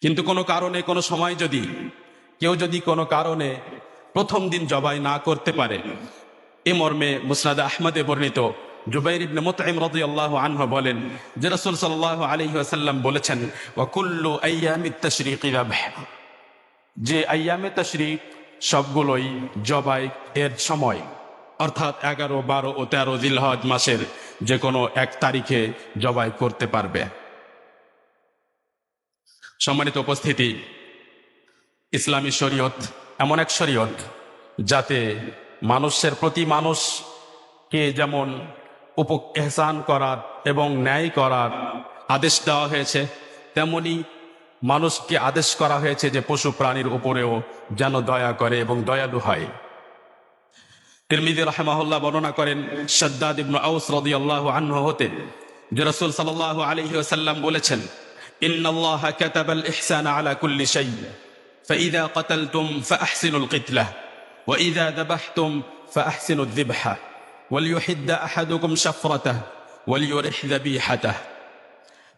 কিন্তু কোনো কারণে, কোনো সময় যদি, কেউ যদি কোনো কারণে প্রথম দিন জবাই না করতে পারে, এ মর্মে মুসনাদ আহমদে বর্ণিত বলেন বলেছেন আইয়ামিত যে সবগুলোই জবাই এর সময়, অর্থাৎ এগারো, বারো ও তেরো জিলহজ মাসের যে কোনো এক তারিখে জবাই করতে পারবে। সম্মানিত উপস্থিতি। ইসলামী শরীয়ত এমন এক শরীয়ত যাতে মানুষের প্রতি মানুষকে যেমন উপ এহসান করার এবং ন্যায় করার আদেশ দেওয়া হয়েছে, তেমনি মানুষকে আদেশ করা হয়েছে যে পশু প্রাণীর উপরেও যেন দয়া করে এবং দয়ালু হয়। তিরমিদি রাহমাহুল্লাহ বর্ণনা করেন, সাদ্দাদ ইবনু আউস রাদিয়াল্লাহু আনহু হতে, যে রাসূল সাল্লাল্লাহু আলাইহি ওয়াসাল্লাম বলেছেন ইন্নাল্লাহা কাতাবাল ইহসানা আলা কুল্লি শাই فإذا قتلتم فأحسنوا القتلة وإذا ذبحتم فأحسنوا الذبحة وليحد أحدكم شفرته وليرح ذبيحته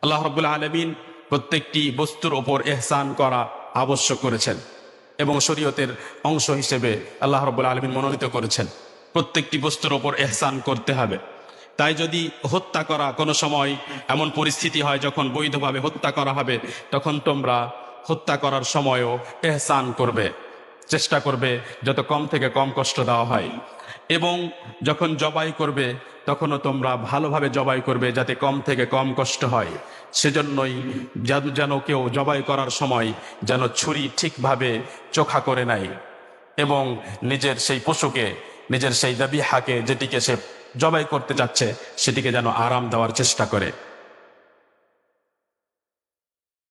আল্লাহ রব্বুল আলমিন প্রত্যেকটি বস্তুর ওপর এহসান করা আবশ্যক করেছেন এবং শরীয়তের অংশ হিসেবে আল্লাহ রব্বুল আলমিন মনোনীত করেছেন প্রত্যেকটি বস্তুর ওপর এহসান করতে হবে তাই যদি হত্যা করা কোনো সময় এমন পরিস্থিতি হয় যখন বৈধভাবে হত্যা করা হবে, তখন তোমরা হত্যা করার সময়ও এহসান করবে, চেষ্টা করবে যত কম থেকে কম কষ্ট দেওয়া হয়। এবং যখন জবাই করবে, তখনও তোমরা ভালোভাবে জবাই করবে যাতে কম থেকে কম কষ্ট হয়। সেজন্যই যেন যেন কেউ জবাই করার সময় যেন ছুরি ঠিকভাবে চোখা করে নাই এবং নিজের সেই পশুকে, নিজের সেই দাবিহাকে যেটিকে সে জবাই করতে যাচ্ছে সেটিকে যেন আরাম দেওয়ার চেষ্টা করে।